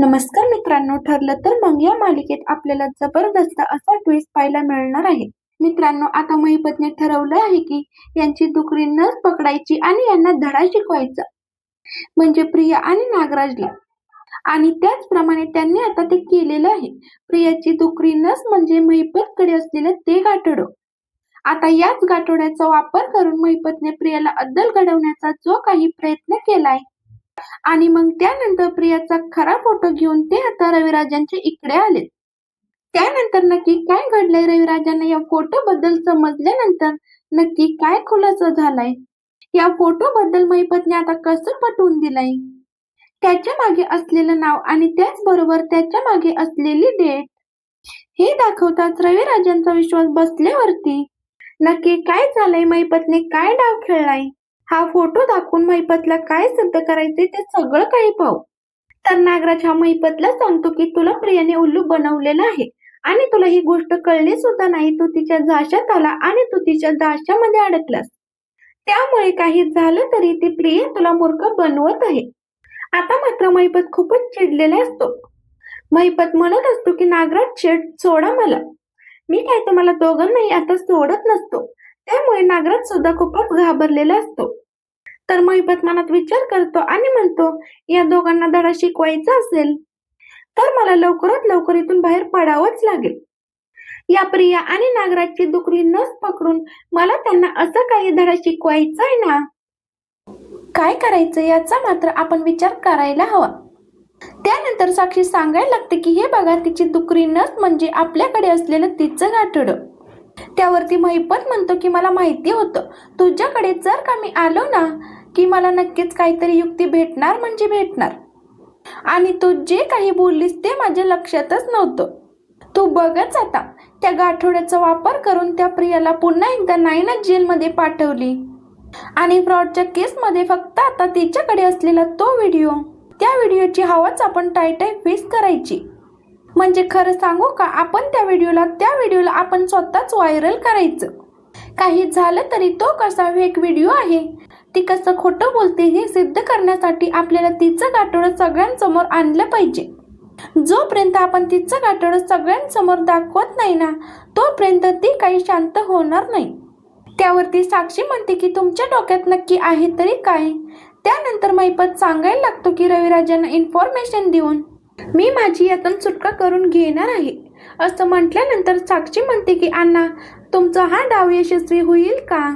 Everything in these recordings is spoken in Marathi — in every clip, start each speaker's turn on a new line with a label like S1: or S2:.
S1: नमस्कार मित्रांनो ठरलं तर मग या मालिकेत आपल्याला जबरदस्त असा ट्विस्ट पाहायला मिळणार आहे. मित्रांनो आता महिपतने ठरवलं आहे की यांची दुकरी नस पकडायची आणि यांना धडा शिकवायचा. म्हणजे प्रिया आणि नागराजला. आणि त्याचप्रमाणे त्यांनी आता ते केलेलं आहे. प्रियाची दुकरी नस म्हणजे महिपतकडे असलेलं ते गाठोडं. आता याच गाठोड्याचा वापर करून महिपतने प्रियाला अद्दल घडवण्याचा जो काही प्रयत्न केलाय आणि मग त्यानंतर प्रियाचा खरा फोटो घेऊन ते आता रविराजांच्या इकडे आले त्यानंतर नक्की काय घडलंय रविराजांना? या फोटो बद्दल समजल्यानंतर नक्की काय खुलासा झालाय? या फोटो बद्दल महिपतने आता कसं पटवून दिलंय? त्याच्यामागे असलेलं नाव आणि त्याचबरोबर त्याच्यामागे असलेली डेट हे दाखवताच रविराजांचा विश्वास बसल्यावरती नक्की काय झालंय? महिपतने काय डाव खेळलाय? हा फोटो दाखवून महिपतला काय सिद्ध करायचे ते सगळं काही पाहू. तर नागराज हा महिपतला सांगतो की तुला प्रियाने उल्लू बनवलेला आहे आणि तुला ही गोष्ट कळली सुद्धा नाही तू तिच्या जाशात आला आणि तू तिच्या जाशामध्ये अडकलास. त्यामुळे काही झालं तरी ती प्रिया तुला मूर्ख बनवत आहे. आता मात्र महिपत खूपच चिडलेला असतो. महिपत म्हणत असतो की नागराज शेठ सोडा मला. मी काय तुम्हाला दोघांनाही आता सोडत नसतो. त्यामुळे नागराज सुद्धा खूपच घाबरलेला असतो. तर महिपत मनात विचार करतो आणि म्हणतो या दोघांना धडा शिकवायचा असेल तर मला लवकरात लवकर इथून बाहेर पडावंच लागेल. या प्रिया आणि नागराजची दुकरी नस पकडून मला त्यांना असं काही धडा शिकवायचा आहे ना? काय करायचं याचा मात्र आपण विचार करायला हवा. त्यानंतर साक्षी सांगायला लागते की हे बघा तिची दुकरी नस म्हणजे आपल्याकडे असलेलं तिचं गाठड. त्यावरती महिपत म्हणतो की मला माहिती होतं तुझ्याकडे जर का मी आलो ना की मला नक्कीच काहीतरी युक्ती भेटणार म्हणजे भेटणार. आणि तू जे काही बोललीस ते माझ्या लक्षातच नव्हतं. तू बघच आता त्या गाठोड्याचा वापर करून त्या प्रियाला पुन्हा एकदा नाईना जेलमध्ये पाठवली. आणि फ्रॉडच्या केसमध्ये फक्त आता तिच्याकडे असलेला तो व्हिडिओ. त्या व्हिडिओची हवाच आपण टायटाय फेस करायची. म्हणजे खरं सांगू का आपण त्या व्हिडिओला त्या व्हिडिओला आपण स्वतःच व्हायरल करायचं. काही झालं तरी तो कसा एक व्हिडिओ आहे? ती कसं खोटं बोलते हे सिद्ध करण्यासाठी आपल्याला तिचं गाठोडं सगळ्यांसमोर आणलं पाहिजे. जोपर्यंत आपण तिचं गाठोडं सगळ्यांसमोर दाखवत नाही ना तोपर्यंत ती काही शांत होणार नाही. त्यावरती साक्षी म्हणते की तुमच्या डोक्यात नक्की आहे तरी काय? त्यानंतर मैपत सांगायला लागतो की रविराजांना इन्फॉर्मेशन देऊन मी माझी यातून सुटका करून घेणार आहे. असं म्हटल्यानंतर साक्षी म्हणते की अण्णा तुमचा हा डाव यशस्वी होईल का?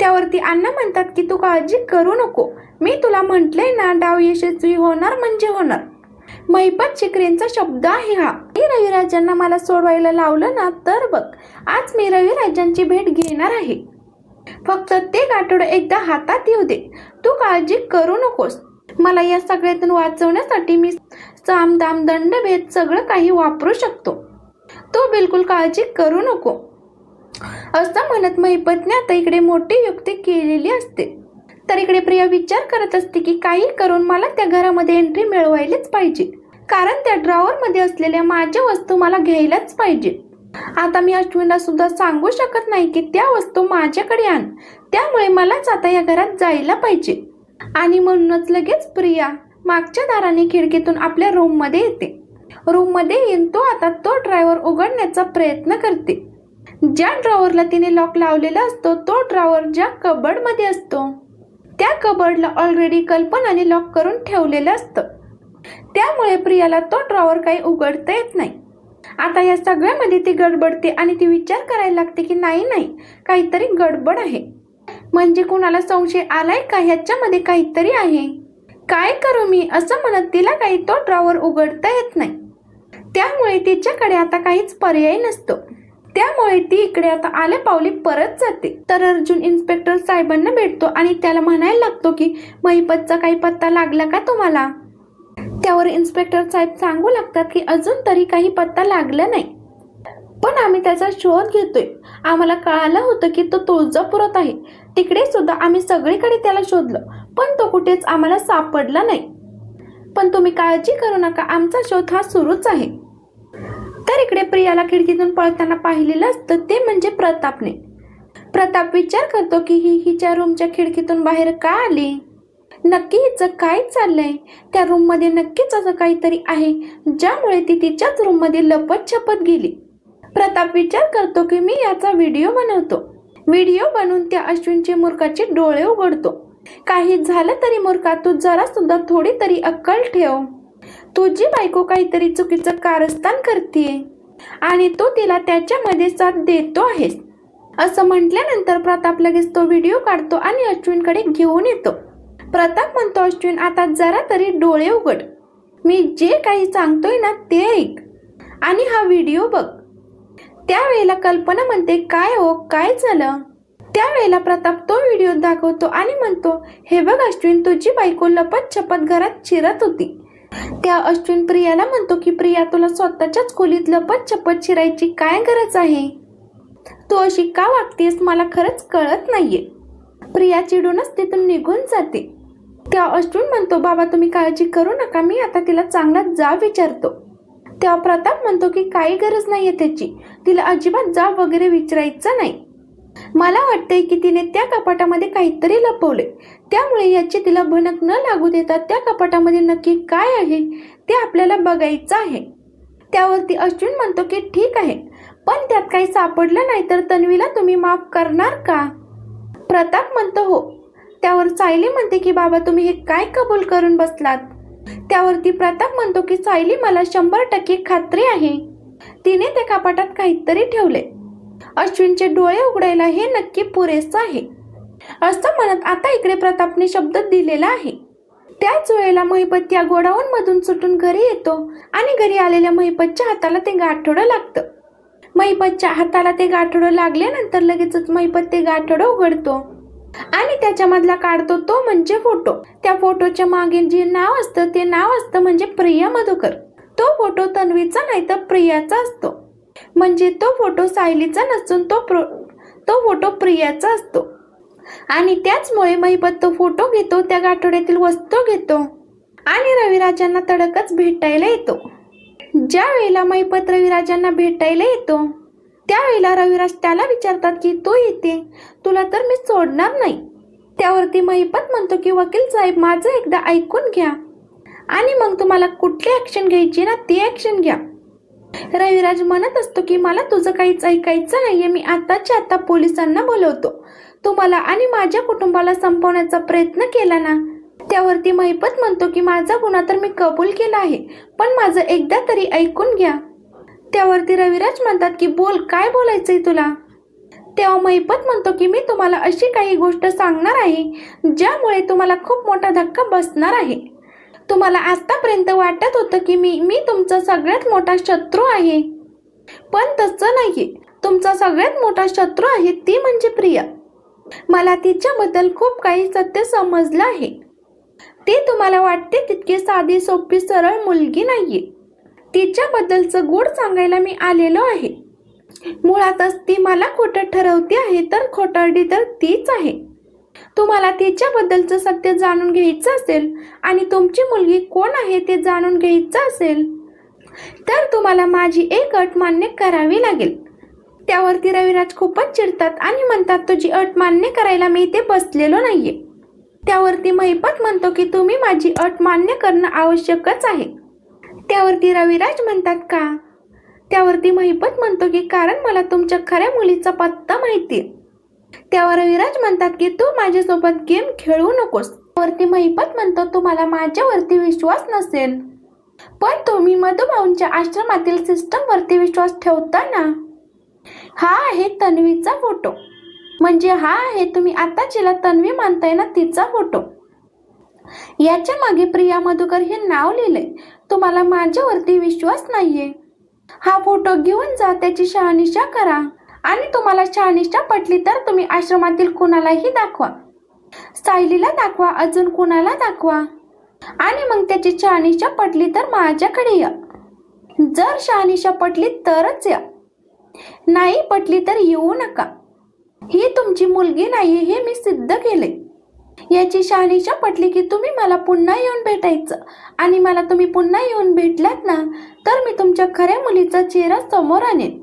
S1: त्यावरती अण्णा म्हणतात की तू काळजी करू नको. मी तुला म्हटलंय ना डाव यशस्वी होणार म्हणजे होणार. महिपत शिकरेंचा शब्द आहे हा. मी रविराजांना मला सोडवायला लावलं ना तर बघ. आज मी रविराजांची भेट घेणार आहे. फक्त ते गाठोडं एकदा हातात येऊ दे. तू काळजी करू नकोस. मला या सगळ्यातून वाचवण्यासाठी मी साम दाम दंड भेद सगळं काही वापरू शकतो. तू बिलकुल काळजी करू नको. असं म्हणत महिपतने आता इकडे मोठी युक्ती केलेली असते. तर इकडे प्रिया विचार करत असते की काही करून मला त्या घरामध्ये एंट्री मिळवायलाच पाहिजे. कारण त्या ड्रॉवर मध्ये असलेल्या माझ्या वस्तू मला घ्यायलाच पाहिजे. आता मी अश्विनला सुद्धा सांगू शकत नाही की त्या वस्तू माझ्याकडे आण. त्यामुळे मलाच आता या घरात जायला पाहिजे. आणि म्हणूनच लगेच प्रिया मागच्या दाराने खिडकीतून आपल्या रूममध्ये येते. रूममध्ये येऊन तो आता तो ड्रायव्हर उघडण्याचा प्रयत्न करते. ज्या ड्रॉवरला तिने लॉक लावलेला असतो तो ड्रॉवर ज्या कबडमध्ये असतो. त्या कबर्डला ऑलरेडी कल्पनाने लॉक करून ठेवलेलं असतं. त्यामुळे प्रियाला तो ड्रॉवर काही उघडता येत नाही. आता या सगळ्यामध्ये ती गडबडते आणि ती विचार करायला लागते की नाही नाही काहीतरी गडबड आहे. म्हणजे कुणाला संशय आलाय का? ह्याच्यामध्ये काहीतरी आहे. काय करू मी? असं म्हणत तिला काही तो ड्रॉवर उघडता येत नाही. त्यामुळे तिच्याकडे आता काहीच पर्याय नसतो. त्यामुळे ती इकडे आता आल्या पावली परत जाते. तर अर्जुन इन्स्पेक्टर साहेबांना भेटतो आणि त्याला म्हणायला लागतो की महिपतचा काही पत्ता लागला का तुम्हाला? त्यावर इन्स्पेक्टर साहेब सांगू लागतात की अजून तरी काही पत्ता लागला नाही. पण आम्ही त्याचा शोध घेतोय. आम्हाला कळालं होतं की तो तुळजापुरात आहे. तिकडे सुद्धा आम्ही सगळीकडे त्याला शोधलं पण तो कुठेच आम्हाला सापडला नाही. पण तुम्ही काळजी करू नका आमचा शोध हा सुरूच आहे. तर इकडे प्रियाला खिडकीतून पळताना पाहिलेलं असतं ते म्हणजे प्रतापने. प्रताप विचार करतो की ही हिच्या रूमच्या खिडकीतून बाहेर का आली? नक्की हिचं काय चाललंय? त्या रूममध्ये नक्कीच असं काहीतरी आहे ज्यामुळे ती तिच्याच रूममध्ये लपत छपत गेली. प्रताप विचार करतो की मी याचा व्हिडिओ बनवतो. व्हिडिओ बनवून त्या अश्विनचे मूर्खाचे डोळे उघडतो. काही झालं तरी मूर्खा तू जरा सुद्धा थोडी तरी अक्कल ठेव. तुझी बायको काहीतरी चुकीचं कारस्थान करते आणि तो तिला त्याच्यामध्ये साथ देतो आहेस. असं म्हटल्यानंतर प्रताप लगेच तो व्हिडिओ काढतो आणि अश्विनकडे घेऊन येतो. प्रताप म्हणतो अश्विन आता जरा तरी डोळे उघड. मी जे काही सांगतोय ना ते ऐक आणि हा व्हिडिओ बघ. त्यावेळेला कल्पना म्हणते काय हो? काय झालं? त्यावेळेला प्रताप तो व्हिडिओ दाखवतो आणि म्हणतो हे बघ अश्विन तुझी बायको लपत छपत घरात शिरत होती. त्या अश्विन प्रियाला म्हणतो की प्रिया तुला स्वतःच्याच खोलीत लपत छपत शिरायची काय गरज आहे? तू अशी का वागतेस? मला खरंच कळत नाहीये. प्रिया चिडूनच तिथून निघून जाते. त्या अश्विन म्हणतो बाबा तुम्ही काळजी करू नका मी आता तिला चांगला जा विचारतो. तेव्हा प्रताप म्हणतो की काही गरज नाहीये त्याची. तिला अजिबात जा वगैरे विचारायचं नाही. मला वाटतंय की तिने त्या कपाटामध्ये काहीतरी लपवले त्यामुळे याची तिला भनक न लागू देता त्या कपाटामध्ये नक्की काय आहे ते आपल्याला बघायचं आहे. त्यावरती अश्विन म्हणतो की ठीक आहे पण त्यात काही सापडलं नाही तर तन्वीला तुम्ही माफ करणार का? प्रताप म्हणतो हो. त्यावर सायली म्हणते की बाबा तुम्ही हे काय कबूल करून बसलात? त्यावरती प्रताप म्हणतो की सायली मला शंभर टक्के खात्री आहे. तिने त्या कपाटात काहीतरी ठेवले. अश्विनचे डोळे उघडायला हे नक्की पुरेसं आहे. असं म्हणत आता इकडे प्रतापने शब्द दिलेला आहे. त्याच वेळेला महिपत या गोडाऊन मधून सुटून घरी येतो आणि घरी आलेल्या महिपतच्या हाताला ते गाठोडं लागतं. महिपतच्या हाताला ते गाठोडं लागल्यानंतर लगेचच महिपत ते गाठोडं उघडतो आणि त्याच्यामधला काढतो तो म्हणजे फोटो. त्या फोटोच्या मागे जे नाव असतं ते नाव असतं म्हणजे प्रिया मधुकर. तो फोटो तन्वीचा नाही तर प्रियाचा असतो. म्हणजे तो फोटो सायलीचा नसून तो प्रो तो फोटो प्रियाचा असतो. आणि त्याचमुळे महिपत तो फोटो घेतो त्या गाठोड्यातील वस्तू घेतो आणि रविराजांना तडकच भेटायला येतो. ज्या वेळेला महिपत रविराजांना भेटायला येतो त्यावेळेला रविराज त्याला विचारतात की तू येते तुला तर मी सोडणार नाही. त्यावरती महिपत म्हणतो की वकील साहेब माझं एकदा ऐकून घ्या आणि मग तुम्हाला कुठली ॲक्शन घ्यायची ना ती ॲक्शन घ्या. रविराज म्हणत असतो की मला तुझं काहीच ऐकायचं नाहीये. मी आताच्या आता पोलिसांना बोलवतो. तुम्हाला आणि माझ्या कुटुंबाला संपवण्याचा प्रयत्न केला ना? त्यावरती महिपत म्हणतो की माझा गुन्हा तर मी कबूल केला आहे पण माझं एकदा तरी ऐकून घ्या. त्यावरती रविराज म्हणतात की बोल काय बोलायचंय तुला? तेव्हा महिपत म्हणतो की मी तुम्हाला अशी काही गोष्ट सांगणार आहे ज्यामुळे तुम्हाला खूप मोठा धक्का बसणार आहे. तुम्हाला आतापर्यंत वाटत होतं की मी मी तुमचा सगळ्यात मोठा शत्रू आहे. पण तसं नाही तुमचा सगळ्यात मोठा शत्रू आहे ती म्हणजे प्रिया. मला तिच्याबद्दल खूप काही सत्य समजलं आहे. ती तुम्हाला वाटते तितकी साधी सोपी सरळ मुलगी नाहीये. तिच्याबद्दलचं गुड सांगायला मी आलेलो आहे. मुळातच ती मला खोटं ठरवते आहे तर खोटारडी तर तीच आहे. तुम्हाला तिच्याबद्दलचं सत्य जाणून घ्यायचं असेल आणि तुमची मुलगी कोण आहे ते जाणून घ्यायचं असेल तर तुम्हाला माझी एक अट मान्य करावी लागेल. त्यावरती रविराज खूपच चिडतात आणि म्हणतात तुझी अट मान्य करायला मी इथे बसलेलो नाहीये. त्यावरती महिपत म्हणतो की तुम्ही माझी अट मान्य करणं आवश्यकच आहे. त्यावरती रविराज म्हणतात का? त्यावरती महिपत म्हणतो की कारण मला तुमच्या खऱ्या मुलीचा पत्ता माहिती त्यावर रविराज म्हणतात की तू माझ्यासोबत गेम खेळू नकोस. त्यावरती महिपत म्हणतो तुम्हाला माझ्यावरती विश्वास नसेल. पण तुम्ही मधुभाऊंच्या आश्रमातील सिस्टम वरती विश्वास ठेवता ना. हा आहे तन्वीचा फोटो. म्हणजे हा आहे तुम्ही आता जिला तन्वी मानताय ना तिचा फोटो. याच्या मागे प्रिया मधुकर हे नाव लिहिलंय. तुम्हाला माझ्यावरती विश्वास नाहीये. हा फोटो घेऊन जा त्याची शहानिशा करा. आणि तुम्हाला शहानिशा पटली तर तुम्ही आश्रमातील कुणालाही दाखवा. सायलीला दाखवा अजून कुणाला दाखवा. आणि मग त्याची शहानिशा पटली तर माझ्याकडे या. जर शहानिशा पटली तरच या. नाही पटली तर येऊ नका. ही तुमची मुलगी नाही हे मी सिद्ध केले. याची शहानिशा पटली की तुम्ही मला पुन्हा येऊन भेटायचं. आणि मला तुम्ही पुन्हा येऊन भेटलात ना तर मी तुमच्या खऱ्या मुलीचा चेहरा समोर आणेन.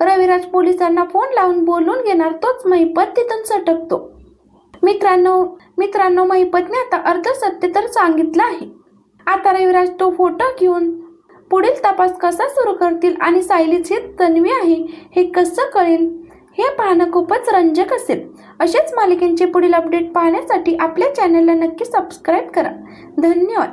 S1: रविराज पोलिसांना फोन लावून बोलून घेणार तोच महिपत तिथून सटकतो. मित्रांनो मित्रांनो महिपतने आता अर्ध सत्य तर सांगितलं आहे. आता रविराज तो फोटो घेऊन पुढील तपास कसा सुरू करतील आणि सायलीच हे तन्वी आहे हे कसं कळेल? हे पाहणं खूपच रंजक असेल. असेच मालिकेंचे पुढील अपडेट पाहण्यासाठी आपल्या चॅनलला नक्की सबस्क्राईब करा. धन्यवाद.